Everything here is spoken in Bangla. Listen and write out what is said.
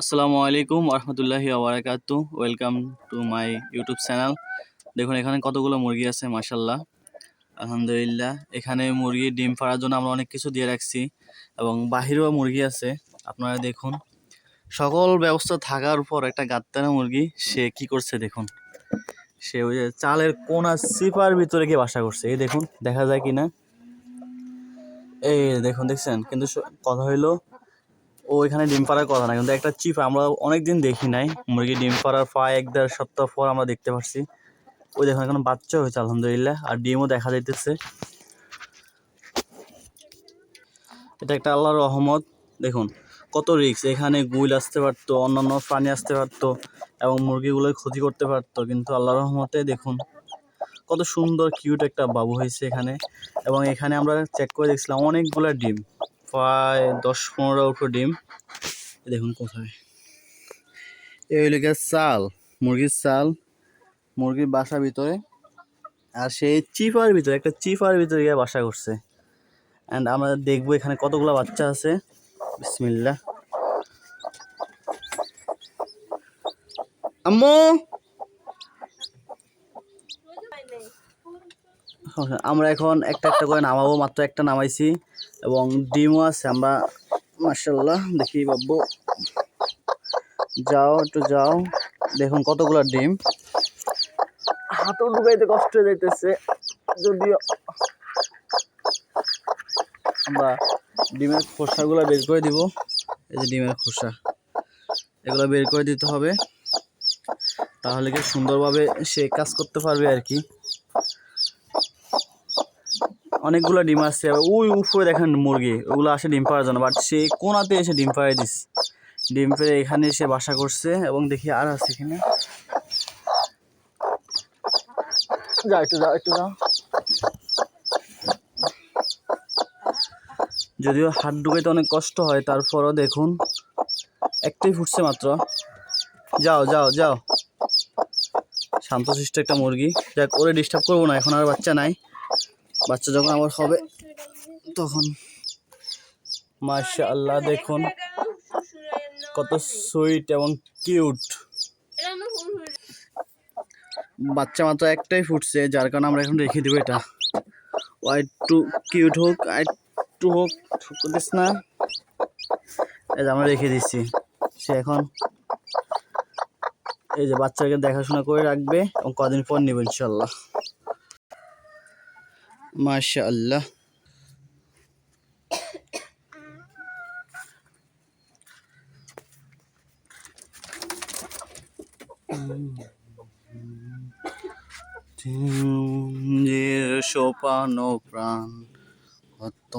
আসসালামু আলাইকুম রহমতুল্লাহি আবরাকাতু welcome to my YouTube channel দেখুন, এখানে কতগুলো মুরগি আছে মাসাল্লাহ আলহামদুলিল্লাহ, এখানে মুরগি ডিম পাড়ার জন্য আমরা অনেক কিছু দিয়ে রাখছি এবং বাহিরেও মুরগি আছে। আপনারা দেখুন, সকল ব্যবস্থা থাকার পর একটা গাত্তানা মুরগি, সে কি করছে দেখুন। সে ওই যে চালের কোনা সিপার ভিতরে গিয়ে বাসা করছে। এই দেখুন, দেখা যায় কি না এই দেখুন, দেখছেন? কিন্তু কথা হইল ও এখানে ডিম পাড়ার কথা না, কিন্তু একটা চিপ আমরা অনেক দিন দেখি নাই। মুরগি ডিম পাড়ার প্রায় এক দেড় সপ্তাহ পর আমরা দেখতে পারছি। ওই দেখুন, এখন বাচ্চা হয়েছে, আলহামদুলিল্লাহ। আর ডিমও দেখা যাইতেছে। এটা একটা আল্লাহর রহমত। দেখুন, কত রিস্ক এখানে গুইল আসতে পারতো, অন্যান্য প্রাণী আসতে পারতো, এবং মুরগিগুলোর ক্ষতি করতে পারতো, কিন্তু আল্লাহর রহমতে দেখুন, কত সুন্দর কিউট একটা বাবু হয়েছে এখানে। এবং এখানে আমরা চেক করে দেখছিলাম অনেকগুলো ডিম। প্রায় দশ পনেরো উপর ডিম। দেখুন কোথায়। এই হইল গিয়ে চাল, মুরগির চাল। মুরগির বাসার ভিতরে। আর সেই চিপার ভিতরে, একটা চিপার ভিতরে গিয়ে বাসা করছে। অ্যান্ড আমরা দেখব এখানে কতগুলো বাচ্চা আছে। বিসমিল্লা আম্মু! আমরা এখন একটা একটা করে নামাবো মাত্র একটা নামাইছি এবং ডিমও আছে আমরা মার্শাল্লাহ দেখি বাবু। যাও একটু যাও। দেখুন কতগুলো ডিম। হাতও ঢুকাইতে কষ্ট হয়ে যাইতেছে যদিও। আমরা ডিমের খোসাগুলো বের করে দিব। এই যে ডিমের খোসা এগুলো বের করে দিতে হবে। তাহলে কি সুন্দরভাবে সে কাজ করতে পারবে আর কি। অনেকগুলো ডিম আসছে ওই উপরে দেখেন মুরগি, ওগুলো আসে ডিম পাড়ার জন্য বাট সে কোনাতে এসে ডিম পাড়াই দিস। ডিম পেড়ে এখানে এসে বাসা করছে, এবং দেখি আর আছে এখানে যাও একটু যাও একটু যাও যদিও হাত ঢুকাইতে অনেক কষ্ট হয়, তারপরও দেখুন, একটাই ফুটছে মাত্র। যাও যাও যাও। শান্তশিষ্ট একটা মুরগি। যাক, ওরে ডিস্টার্ব করব না, এখন আর বাচ্চা নাই। বাচ্চা যখন আবার হবে, তখন মাশা আল্লাহ দেখুন কত সুইট এবং কিউট বাচ্চা মাত্র একটাই ফুটছে, যার কারণে আমরা এখন রেখে দেবো এটা। ও একটু কিউট হোক একটু হোক দিস না। এই যে আমরা রেখে দিচ্ছি। সে এখন এই যে বাচ্চাকে দেখাশোনা করে রাখবে এবং কদিন পর নেবে ইনশাল্লাহ মাশা আল্লাহ যে সোপানো প্রাণ কত